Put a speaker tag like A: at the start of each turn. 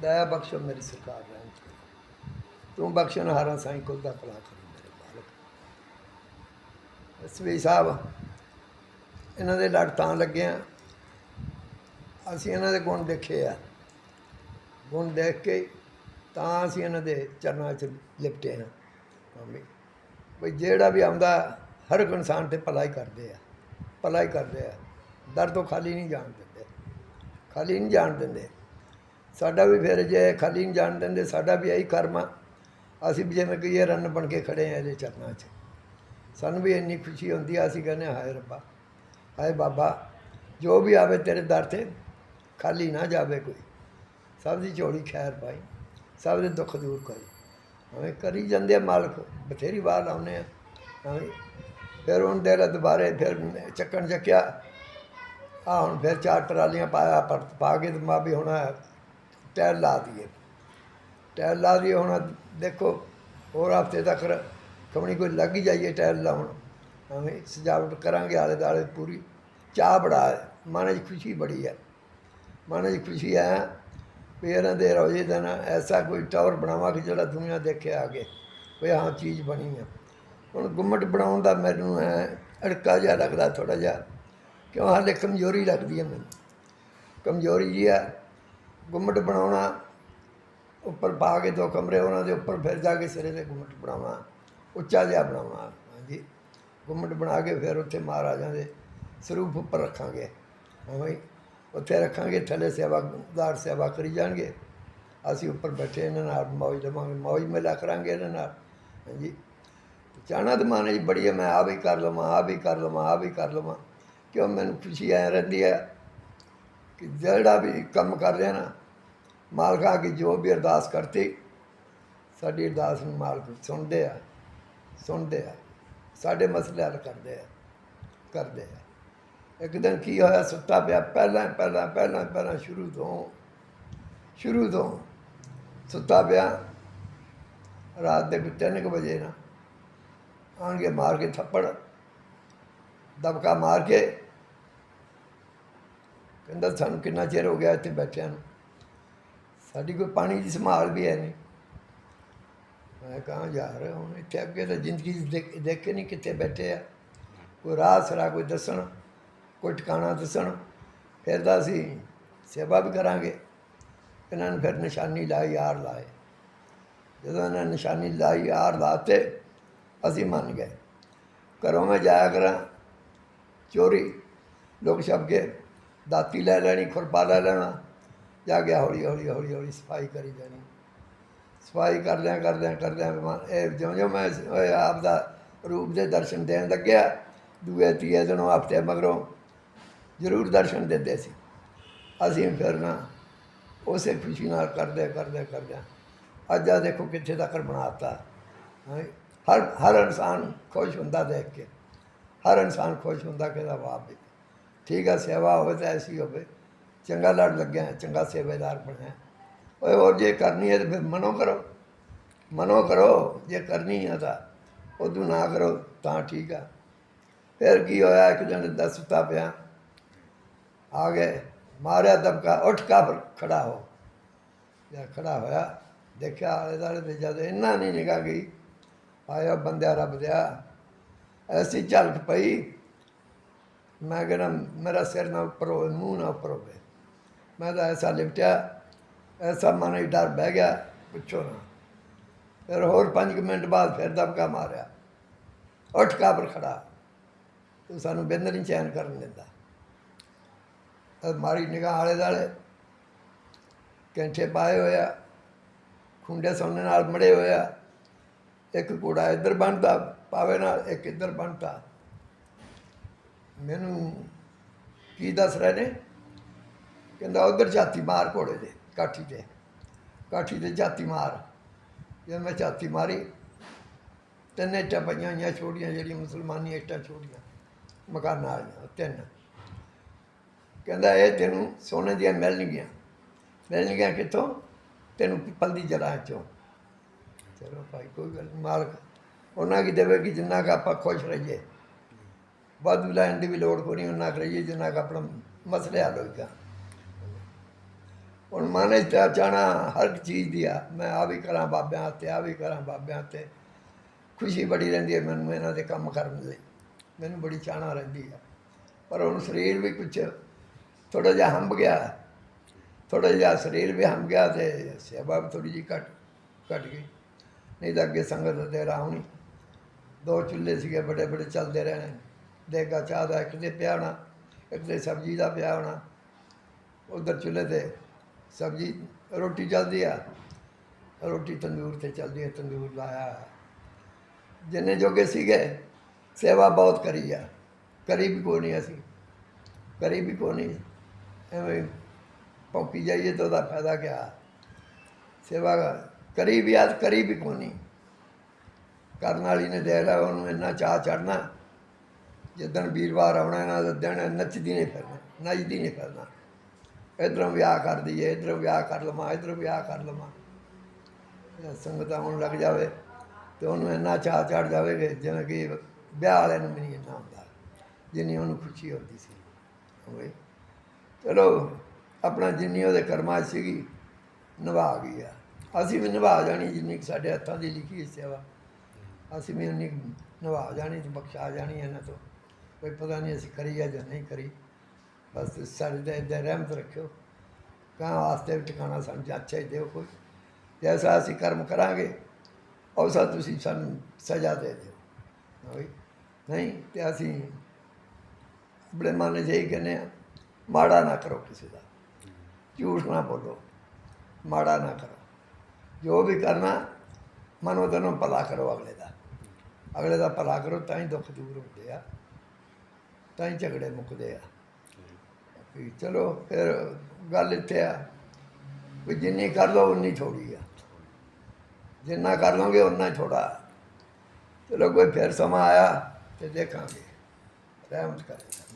A: ਦਇਆ ਬਖਸ਼ੋ ਮੇਰੀ ਸਰਕਾਰ ਰਹਿਣ ਤੂੰ ਬਖਸ਼ਣ ਹਾਰਾਂ ਸਾਈਂ ਕੁਲ ਦਾ ਭਲਾ ਕਰੀ ਮੇਰੇ ਮਾਲਕ। ਐਸਵੀ ਸਾਹਿਬ, ਇਹਨਾਂ ਦੇ ਲੜ ਤਾਂ ਲੱਗੇ ਆ। ਅਸੀਂ ਇਹਨਾਂ ਦੇ ਗੁਣ ਦੇਖੇ ਆ। ਗੁਣ ਦੇਖ ਕੇ ਤਾਂ ਅਸੀਂ ਇਹਨਾਂ ਦੇ ਚਰਨਾਂ 'ਚ ਲਿਪਟੇ ਹਾਂ ਮੰਮੀ ਵੀ ਜਿਹੜਾ ਵੀ ਆਉਂਦਾ, ਹਰ ਇੱਕ ਇਨਸਾਨ ਤੇ ਭਲਾ ਹੀ ਕਰਦੇ ਆ। ਭਲਾ ਹੀ ਕਰਦੇ ਆ। ਦਰ ਤੋਂ ਖਾਲੀ ਨਹੀਂ ਜਾਣ ਦਿੰਦੇ। ਖਾਲੀ ਨਹੀਂ ਜਾਣ ਦਿੰਦੇ। ਸਾਡਾ ਵੀ ਫਿਰ ਜੇ ਖਾਲੀ ਨਹੀਂ ਜਾਣ ਦਿੰਦੇ ਸਾਡਾ ਵੀ ਇਹੀ ਕਰਮ ਆ। ਅਸੀਂ ਵੀ ਜਿਵੇਂ ਕਿ ਇਹ ਰਨ ਬਣ ਕੇ ਖੜੇ ਆ ਇਹਦੇ ਚਰਨਾਂ 'ਚ। ਸਾਨੂੰ ਵੀ ਇੰਨੀ ਖੁਸ਼ੀ ਹੁੰਦੀ ਆ ਅਸੀਂ ਕਹਿੰਦੇ ਹਾਂ, ਹਾਏ ਰੱਬਾ ਹਾਏ ਬਾਬਾ ਜੋ ਵੀ ਆਵੇ ਤੇਰੇ ਦਰ ਤੇ ਖਾਲੀ ਨਾ ਜਾਵੇ ਕੋਈ। ਸਭ ਦੀ ਝੋਲੀ ਖੈਰ ਪਾਈ ਸਭ ਦੇ ਦੁੱਖ ਦੂਰ ਕਰੀ। ਹਵੇਂ ਕਰੀ ਜਾਂਦੇ ਆ ਮਾਲਕ ਬਥੇਰੀ ਵਾਰ ਆਉਨੇ ਆ। ਐਵੇਂ ਫਿਰ ਹੁਣ ਦੇ ਦੁਬਾਰੇ ਫਿਰ ਚੱਕਣ ਚੱਕਿਆ ਆ ਹੁਣ ਫਿਰ ਚਾਰ ਟਰਾਲੀਆਂ ਪਾਇਆ ਪਰ ਪਾ ਕੇ ਤੇ ਮਾ ਵੀ ਹੁਣ ਟਾਇਰ ਲਾ ਦਈਏ। ਟਾਇਰ ਲਾ ਦਈਏ, ਹੁਣ ਦੇਖੋ, ਹੋਰ ਹਫ਼ਤੇ ਤੱਕ ਕਮਣੀ ਕੋਈ ਲੱਗ ਹੀ ਜਾਈਏ ਟਾਇਰ ਲਾਉਣ। ਐਵੇਂ ਸਜਾਵਟ ਕਰਾਂਗੇ ਆਲੇ ਦਾਲੇ ਪੂਰੀ। ਚਾਹ ਬੜਾ ਮਨ 'ਚ ਖੁਸ਼ੀ ਬੜੀ ਹੈ। ਮਨ 'ਚ ਖੁਸ਼ੀ ਹੈ ਵੀ ਇਹਨਾਂ ਦੇ ਰੋਜ਼ੇ ਦਾ ਨਾ ਐਸਾ ਕੋਈ ਟਾਵਰ ਬਣਾਵਾਂਗੇ ਜਿਹੜਾ ਦੁਨੀਆ ਦੇਖੇ ਆਗੇ, ਵੀ ਹਾਂ ਚੀਜ਼ ਬਣੀ ਆ। ਹੁਣ ਗੁੰਮਟ ਬਣਾਉਣ ਦਾ ਮੈਨੂੰ ਹੈ ਅੜਕਾ ਜਿਹਾ ਲੱਗਦਾ ਥੋੜਾ ਜਿਹਾ, ਕਿਉਂ ਹਾਲੇ ਕਮਜ਼ੋਰੀ ਲੱਗਦੀ ਹੈ ਮੈਨੂੰ। ਕਮਜ਼ੋਰੀ ਜੀ ਹੈ ਗੁੰਮਟ ਬਣਾਉਣਾ, ਉੱਪਰ ਪਾ ਕੇ ਦੋ ਕਮਰੇ ਉਹਨਾਂ ਦੇ ਉੱਪਰ, ਫਿਰ ਜਾ ਕੇ ਸਿਰੇ ਤੇ ਗੁੰਮਟ ਬਣਾਉਣਾ, ਉੱਚਾ ਜਿਹਾ ਬਣਾਉਣਾ, ਹਾਂਜੀ। ਗੁੰਮਟ ਬਣਾ ਕੇ ਫਿਰ ਉੱਥੇ ਮਹਾਰਾਜਾਂ ਦੇ ਸਰੂਪ ਉੱਪਰ ਰੱਖਾਂਗੇ। ਉਵੇਂ ਉੱਥੇ ਰੱਖਾਂਗੇ, ਥੱਲੇ ਸੇਵਾਦਾਰ ਸੇਵਾ ਕਰੀ ਜਾਣਗੇ। ਅਸੀਂ ਉੱਪਰ ਬੈਠੇ ਇਹਨਾਂ ਨਾਲ, ਮੌਜ ਲਵਾਂਗੇ ਮੌਜ ਮੇਲਾ ਕਰਾਂਗੇ ਇਹਨਾਂ ਨਾਲ, ਹਾਂਜੀ। ਚਾਹਣਾ ਤਾਂ ਮਨ 'ਚ ਬੜੀ ਹੈ ਮੈਂ ਆ ਵੀ ਕਰ ਲਵਾਂ ਆ ਵੀ ਕਰ ਲਵਾਂ ਆ ਵੀ ਕਰ ਲਵਾਂ। ਕਿਉਂ? ਮੈਨੂੰ ਖੁਸ਼ੀ ਐ ਰਹਿੰਦੀ ਹੈ ਕਿ ਜਿਹੜਾ ਵੀ ਕੰਮ ਕਰ ਰਿਹਾ ਨਾ ਮਾਲਕਾ ਕੀ ਜੋ ਵੀ ਅਰਦਾਸ ਕਰਤੀ, ਸਾਡੀ ਅਰਦਾਸ ਨੂੰ ਮਾਲਕ ਸੁਣਦੇ ਆ ਸੁਣਦੇ ਆ, ਸਾਡੇ ਮਸਲੇ ਹੱਲ ਕਰਦੇ ਆ ਕਰਦੇ ਆ। ਇੱਕ ਦਿਨ ਕੀ ਹੋਇਆ, ਸੁੱਤਾ ਪਿਆ, ਪਹਿਲਾਂ ਪਹਿਲਾਂ ਪਹਿਲਾਂ ਪਹਿਲਾਂ ਸ਼ੁਰੂ ਤੋਂ ਸ਼ੁਰੂ ਤੋਂ ਸੁੱਤਾ ਪਿਆ, ਰਾਤ ਦੇ ਕੋਈ ਤਿੰਨ ਕੁ ਵਜੇ ਨਾ, ਆਣਗੇ ਮਾਰ ਕੇ ਥੱਪੜ, ਦਬਕਾ ਮਾਰ ਕੇ, ਕਹਿੰਦਾ ਸਾਨੂੰ ਕਿੰਨਾ ਚਿਰ ਹੋ ਗਿਆ ਇੱਥੇ ਬੈਠਿਆਂ ਨੂੰ? ਸਾਡੀ ਕੋਈ ਪਾਣੀ ਦੀ ਸੰਭਾਲ ਵੀ ਹੈ ਨਹੀਂ। ਮੈਂ ਕਹਾਂ, ਯਾਰ, ਹੁਣ ਇੱਥੇ ਅੱਗੇ ਤਾਂ ਜ਼ਿੰਦਗੀ 'ਚ ਦੇਖ ਦੇਖ ਕੇ ਨਹੀਂ ਕਿੱਥੇ ਬੈਠੇ ਆ। ਕੋਈ ਰਾਹ ਸਰਾ ਕੋਈ ਦੱਸਣ, ਕੋਈ ਟਿਕਾਣਾ ਦੱਸਣ, ਫਿਰ ਤਾਂ ਅਸੀਂ ਸੇਵਾ ਵੀ ਕਰਾਂਗੇ। ਇਹਨਾਂ ਨੇ ਫਿਰ ਨਿਸ਼ਾਨੀ ਲਾਈ ਯਾਰ ਲਾਏ। ਜਦੋਂ ਇਹਨਾਂ ਨੇ ਨਿਸ਼ਾਨੀ ਲਾਈ ਯਾਰ ਲਾਤੇ, ਅਸੀਂ ਮੰਨ ਗਏ। ਘਰੋਂ ਮੈਂ ਜਾਇਆ ਕਰਾਂ, ਚੋਰੀ। ਲੋਕ ਛੱਪ ਕੇ ਦਾਤੀ ਲੈ ਲੈਣੀ, ਖੁਰਪਾ ਲੈ ਲੈਣਾ। ਜਾ ਗਿਆ ਹੌਲੀ ਹੌਲੀ ਹੌਲੀ ਹੌਲੀ ਸਫ਼ਾਈ ਕਰੀ ਜਾਣੀ। ਸਫ਼ਾਈ ਕਰਦਿਆਂ ਕਰਦਿਆਂ ਕਰਦਿਆਂ ਮਨ- ਇਹ ਜਿਉਂ ਜਿਉਂ ਮੈਂ ਆਪ ਦਾ ਰੂਪ ਦੇ ਦਰਸ਼ਨ ਦੇਣ ਲੱਗਿਆ, ਦੂਏ ਤੀਏ ਦਿਨੋਂ ਹਫ਼ਤੇ ਮਗਰੋਂ ਜ਼ਰੂਰ ਦਰਸ਼ਨ ਦਿੰਦੇ ਸੀ। ਅਸੀਂ ਫਿਰ ਨਾ ਉਸੇ ਖੁਸ਼ੀ ਨਾਲ ਕਰਦੇ ਕਰਦੇ ਕਰਦੇ ਅੱਜ ਆ ਦੇਖੋ ਕਿੱਥੇ ਤੱਕ ਬਣਾਤਾ। ਹੈਂ। ਹਰ ਹਰ ਇਨਸਾਨ ਖੁਸ਼ ਹੁੰਦਾ ਦੇਖ ਕੇ। ਹਰ ਇਨਸਾਨ ਖੁਸ਼ ਹੁੰਦਾ ਕਿ ਦਾ ਵਾਹ ਵੀ ਠੀਕ ਆ, ਸੇਵਾ ਹੋਵੇ ਤਾਂ ਐਸੀ ਹੋਵੇ। ਚੰਗਾ ਲੜ ਲੱਗਿਆ, ਚੰਗਾ ਸੇਵਾਦਾਰ ਬਣਿਆ। ਓਏ, ਹੋਰ ਜੇ ਕਰਨੀ ਹੈ ਤਾਂ ਫਿਰ ਮਨੋ ਕਰੋ। ਮਨੋ ਕਰੋ, ਜੇ ਕਰਨੀ ਹੈ ਤਾਂ ਉਦੋਂ ਨਾ ਕਰੋ, ਤਾਂ ਠੀਕ ਆ। ਫਿਰ ਕੀ ਹੋਇਆ, ਇੱਕ ਦਿਨ ਦਾ ਸੁੱਤਾ ਪਿਆ। ਆ ਗਏ, ਮਾਰਿਆ ਦਬਕਾ, ਉੱਠ ਕਾ ਖੜਾ ਹੋ। ਜਾਂ ਖੜਾ ਹੋਇਆ, ਦੇਖਿਆ ਆਲੇ ਦੁਆਲੇ ਤੇ ਜਦ ਇੰਨਾ ਨਹੀਂ ਨਿਗਾਹ ਗਈ। ਆਇਆ ਬੰਦਿਆ ਰੱਬ ਦਿਆ, ਐਸੀ ਝਲਕ ਪਈ। ਮੈਂ ਕਹਿੰਦਾ, ਮੇਰਾ ਸਿਰ ਨਾ ਉੱਪਰ ਹੋਵੇ, ਮੂੰਹ ਨਾ ਉੱਪਰ ਹੋਵੇ। ਮੈਂ ਤਾਂ ਐਸਾ ਲਿਪਟਿਆ, ਐਸਾ ਮਨ ਹੀ ਡਰ ਬਹਿ ਗਿਆ, ਪੁੱਛੋ ਨਾ। ਫਿਰ ਹੋਰ 5 ਮਿੰਟ ਬਾਅਦ ਫਿਰ ਦਬਕਾ ਮਾਰਿਆ। ਉੱਠ ਕਾਬਰ ਖੜਾ। ਤੂੰ ਸਾਨੂੰ ਬਿੰਦ ਨਹੀਂ ਚੈਨ ਕਰਨ ਦਿੰਦਾ। ਤਾਂ ਮਾਰੀ ਨਿਗਾਹ ਆਲੇ ਦਾਲੇ ਕੈਂਠੇ ਪਾਏ ਹੋਇਆ ਖੁੰਡੇ ਸੋਨੇ ਨਾਲ ਮੜੇ ਹੋਇਆ ਇੱਕ ਘੋੜਾ ਇੱਧਰ ਬਣਦਾ, ਪਾਵੇ ਨਾਲ ਇੱਕ ਇੱਧਰ ਬਣਦਾ। ਮੈਨੂੰ ਕੀ ਦੱਸ ਰਹੇ ਨੇ? ਕਹਿੰਦਾ ਉਧਰ ਜਾਤੀ ਮਾਰ ਘੋੜੇ ਦੇ ਕਾਠੀ ਤੇ। ਕਾਠੀ ਤੇ ਜਾਤੀ ਮਾਰ। ਜਦ ਮੈਂ ਜਾਤੀ ਮਾਰੀ ਤਿੰਨ ਇੱਟਾਂ ਪਈਆਂ ਹੋਈਆਂ ਛੋਟੀਆਂ ਜਿਹੜੀਆਂ ਮੁਸਲਮਾਨੀ ਇੱਟਾਂ ਛੋਟੀਆਂ ਮਕਾਨਾਂ ਵਾਲੀਆਂ ਤਿੰਨ। ਕਹਿੰਦਾ ਇਹ ਤੈਨੂੰ ਸੋਨੇ ਦੀਆਂ ਮਿਲਣਗੀਆਂ। ਮਿਲਣਗੀਆਂ ਕਿੱਥੋਂ? ਤੈਨੂੰ ਪਿੱਪਲ ਦੀ ਜੜ੍ਹਾਂ ਚੋਂ ਚਲੋ ਭਾਈ ਕੋਈ ਗੱਲ ਨੀ, ਮਾਲਕ ਉਹਨਾਂ ਕੀ ਦੇਵੇ ਕਿ ਜਿੰਨਾ ਕੁ ਆਪਾਂ ਖੁਸ਼ ਰਹੀਏ। ਵਾਧੂ ਲੈਣ ਦੀ ਵੀ ਲੋੜ ਕੋਈ ਨਹੀਂ ਉਹਨਾਂ ਕੁ ਰਹੀਏ ਜਿੰਨਾ ਕੁ ਆਪਣਾ ਮਸਲੇ ਹੱਲ ਹੋਏਗਾ ਹੁਣ ਮਨ ਚ ਤਾਂ ਹਰ ਇੱਕ ਚੀਜ਼ ਦੀ ਆ। ਮੈਂ ਆ ਵੀ ਕਰਾਂ ਬਾਬਿਆਂ ਤੇ, ਆ ਵੀ ਕਰਾਂ ਬਾਬਿਆਂ ਤੇ। ਖੁਸ਼ੀ ਬੜੀ ਰਹਿੰਦੀ ਹੈ ਮੈਨੂੰ ਇਹਨਾਂ ਦੇ ਕੰਮ ਕਰਨ ਲਈ। ਮੈਨੂੰ ਬੜੀ ਚਾਹਨਾ ਰਹਿੰਦੀ ਆ। ਪਰ ਹੁਣ ਸਰੀਰ ਵੀ ਕੁਝ ਥੋੜਾ ਜਿਹਾ ਹੰਬ ਗਿਆ। ਥੋੜਾ ਜਿਹਾ ਸਰੀਰ ਵੀ ਹੰਬ ਗਿਆ ਤੇ ਸੇਵਾ ਵੀ ਥੋੜੀ ਜਿਹੀ ਘਟ ਘਟ ਗਈ। ਨਹੀਂ ਤਾਂ ਅੱਗੇ ਸੰਗਤ ਦੇ ਰਾਉਣੀ ਦੋ ਚੁੱਲ੍ਹੇ ਸੀਗੇ, ਬੜੇ ਬੜੇ ਚੱਲਦੇ ਰਹਿਣੇ ਦੇਗਾ ਚਾਹ ਦਾ ਇੱਕ ਦੇ ਪਿਆ ਹੋਣਾ, ਇੱਕ ਦੇ ਸਬਜ਼ੀ ਦਾ ਪਿਆ ਹੋਣਾ। ਉਧਰ ਚੁੱਲ੍ਹੇ ਤੇ ਸਬਜ਼ੀ, ਰੋਟੀ ਚੱਲਦੀ ਆ। ਰੋਟੀ ਤੰਦੂਰ ਤੇ ਚੱਲਦੀ ਆ, ਤੰਦੂਰ ਲਾਇਆ। ਜਿੰਨੇ ਜੋਗੇ ਸੀਗੇ, ਸੇਵਾ ਬਹੁਤ ਕਰੀ ਆ। ਕਰੀ ਵੀ ਕੋਈ ਨਹੀਂ ਅਸੀਂ। ਕਰੀ ਵੀ ਕੋਈ ਨਹੀਂ। ਐਵੇਂ ਪੌਕੀ ਜਾਈਏ ਤਾਂ ਉਹਦਾ ਫਾਇਦਾ ਕਿਆ? ਸੇਵਾ ਕਰੀ ਵੀ ਅੱਜ ਕਰੀ ਵੀ ਕੋਈ ਨਹੀਂ। ਕਰਨ ਵਾਲੀ ਨੇ ਦੇਖ ਲਿਆ, ਉਹਨੂੰ ਇੰਨਾ ਚਾਹ ਚੜਨਾ ਜਿੱਦਣ ਵੀਰਵਾਰ ਆਉਣਾ ਇਹਨਾਂ ਦਿਨ ਨੱਚਦੀ ਨਹੀਂ ਫਿਰਨਾ, ਨੱਚਦੀ ਨਹੀਂ ਫਿਰਨਾ। ਇਧਰੋਂ ਵਿਆਹ ਕਰ ਦਈਏ, ਇਧਰੋਂ ਵਿਆਹ ਕਰ ਲਵਾਂ, ਇਧਰੋਂ ਵਿਆਹ ਕਰ ਲਵਾਂ। ਸੰਗਤ ਆਉਣ ਲੱਗ ਜਾਵੇ ਤੇ ਉਹਨੂੰ ਇੰਨਾ ਚਾਹ ਚੜ ਜਾਵੇਗੇ ਜਿਵੇਂ ਕਿ ਵਿਆਹ ਵਾਲੇ ਨੂੰ ਵੀ ਨਹੀਂ ਇੰਨਾ ਹੁੰਦਾ, ਜਿੰਨੀ ਉਹਨੂੰ ਖੁਸ਼ੀ ਹੁੰਦੀ ਸੀ। ਹੋਵੇ। ਚਲੋ, ਆਪਣਾ ਜਿੰਨੀ ਉਹਦੇ ਕਰਮਾਂ ਸੀਗੀ, ਨਿਭਾ ਗਈ ਆ। ਅਸੀਂ ਵੀ ਨਿਭਾ ਜਾਣੀ ਜਿੰਨੀ ਕੁ ਸਾਡੇ ਹੱਥਾਂ ਦੀ ਲਿਖੀ ਸੇਵਾ। ਅਸੀਂ ਵੀ ਉਨੀ ਕੁ ਨਿਭਾ ਜਾਣੀ ਤੇ ਬਖਸ਼ਾ ਜਾਣੀ ਇਹਨਾਂ ਤੋਂ। ਕੋਈ ਪਤਾ ਨਹੀਂ ਅਸੀਂ ਕਰੀ ਆ ਜਾਂ ਨਹੀਂ ਕਰੀ। ਬਸ ਸਾਡੇ ਤੇ ਇੱਦਾਂ ਰਹਿਮਤ ਰੱਖਿਓ। ਕਾਂ ਵਾਸਤੇ ਵੀ ਟਿਕਾਣਾ ਸਮਝ ਅੱਛਾ ਹੀ ਦਿਓ ਕੋਈ। ਜੈਸਾ ਅਸੀਂ ਕਰਮ ਕਰਾਂਗੇ ਉਸਾ ਤੁਸੀਂ ਸਾਨੂੰ ਸਜ਼ਾ ਦੇ ਦਿਓ। ਹੋਈ ਨਹੀਂ ਤੇ ਅਸੀਂ ਆਪਣੇ ਮਨ 'ਚ ਇਹੀ ਕਹਿੰਦੇ ਆ, ਮਾੜਾ ਨਾ ਕਰੋ ਕਿਸੇ ਦਾ। ਝੂਠ ਨਾ ਬੋਲੋ। ਮਾੜਾ ਨਾ ਕਰੋ। ਜੋ ਵੀ ਕਰਨਾ, ਮਨੋ ਤਨੋਂ ਭਲਾ ਕਰੋ ਅਗਲੇ ਦਾ। ਅਗਲੇ ਦਾ ਭਲਾ ਕਰੋ, ਤਾਂ ਹੀ ਦੁੱਖ ਦੂਰ ਹੁੰਦੇ ਆ। ਤਾਂ ਹੀ ਝਗੜੇ ਮੁੱਕਦੇ ਆ। ਵੀ ਚਲੋ ਫਿਰ ਗੱਲ ਇੱਥੇ ਆ ਵੀ ਜਿੰਨੀ ਕਰ ਲਓ ਉਨੀ ਥੋੜੀ ਆ। ਜਿੰਨਾ ਕਰ ਲਓਗੇ ਉਨਾ ਹੀ ਥੋੜਾ ਚਲੋ ਕੋਈ ਫਿਰ ਸਮਾਂ ਆਇਆ ਤੇ ਦੇਖਾਂਗੇ। ਰਹਿਮਤ ਕਰੇਗਾ